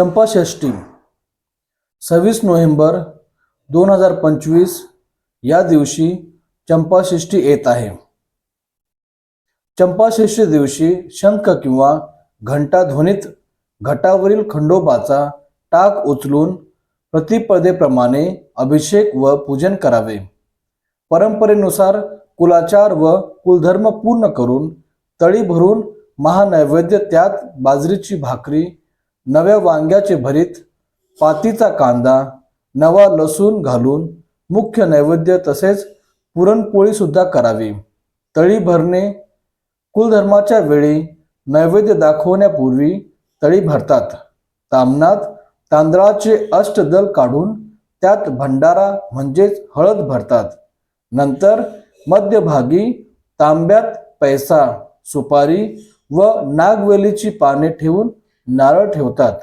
चंपाषष्ठी सव्वीस नोव्हेंबर दोन हजार पंचवीस या दिवशी चंपाषष्ठी येत आहे. चंपाषष्ठी दिवशी शंख किंवा घंटा ध्वनीत घटावरील खंडोबाचा टाक उचलून प्रतिपदेप्रमाणे अभिषेक व पूजन करावे. परंपरेनुसार कुलाचार व कुलधर्म पूर्ण करून तळी भरून महानैवेद्य त्यात बाजरीची भाकरी नव्या वांग्याचे भरीत पातीचा कांदा नवा लसूण घालून मुख्य नैवेद्य तसेच पुरणपोळी सुद्धा करावी. तळी भरणे कुलधर्माच्या वेळी नैवेद्य दाखवण्यापूर्वी तळी भरतात. तामनात तांदळाचे अष्टदल काढून त्यात भंडारा म्हणजेच हळद भरतात. नंतर मध्यभागी तांब्यात पैसा सुपारी व नागवेलीची पाने ठेवून नारळ ठेवतात.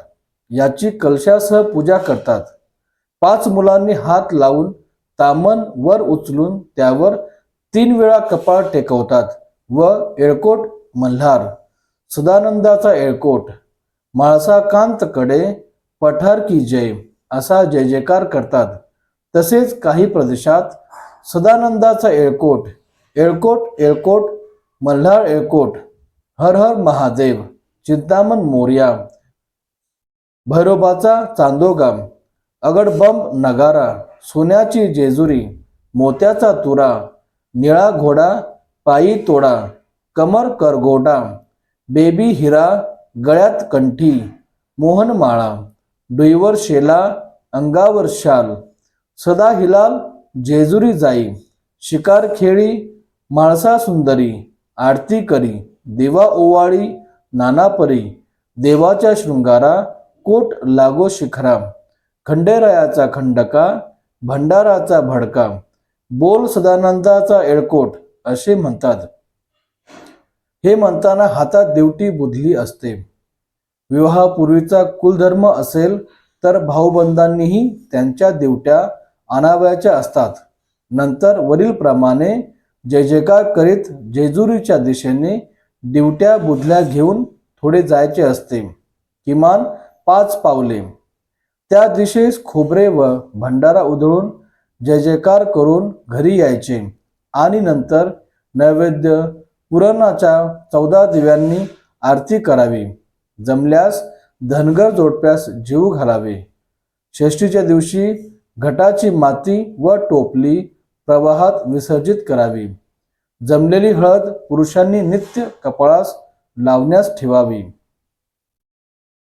याची कलशासह पूजा करतात. पाच मुलांनी हात लावून तामन वर उचलून त्यावर तीन वेळा कपाळ टेकवतात व येळकोट मल्हार सदानंदाचा येळकोट माळसाकांतकडे पठार की जय असा जय जयकार करतात. तसेच काही प्रदेशात सदानंदाचा येळकोट येळकोट येळकोट मल्हार येळकोट हर हर महादेव चिंतामण मोर्या भैरोबाचा चांदोगा अगडबंब नगारा सोन्याची जेजुरी मोत्याचा तुरा निळा घोडा पायी तोडा कमर करगोडा बेबी हिरा गळ्यात कंठी मोहनमाळा डुईवर शेला अंगावर शाल सदा हिलाल जेजुरी जाई शिकार खेळी माळसा सुंदरी आरती करी दिवा ओवाळी नानापरी देवाच्या शृंगारा कोट लागो शिखरा खंडेरायाचा खंडका भंडाराचा भडका बोल सदानंदाचा एळकोट असे म्हणतात. हे म्हणताना हातात देवटी बुधली असते. विवाहापूर्वीचा कुलधर्म असेल तर भाऊबंधांनीही त्यांच्या देवट्या आणावयाच्या असतात. नंतर वरीलप्रमाणे जय जयकार करीत जेजुरीच्या दिशेने दिवट्या बुधल्या घेऊन थोडे जायचे असते. किमान पाच पावले. त्या दिशेस खोबरे व भंडारा उधळून जय जयकार करून घरी यायचे. आणि नंतर नैवेद्य पुराणाच्या चौदा दिव्यांनी आरती करावी. जमल्यास धनगर जोडप्यास जीव घालावे. षष्टीच्या दिवशी घटाची माती व टोपली प्रवाहात विसर्जित करावी. जमलेली हळद पुरुषांनी नित्य कपाळास लावण्यास ठेवावी.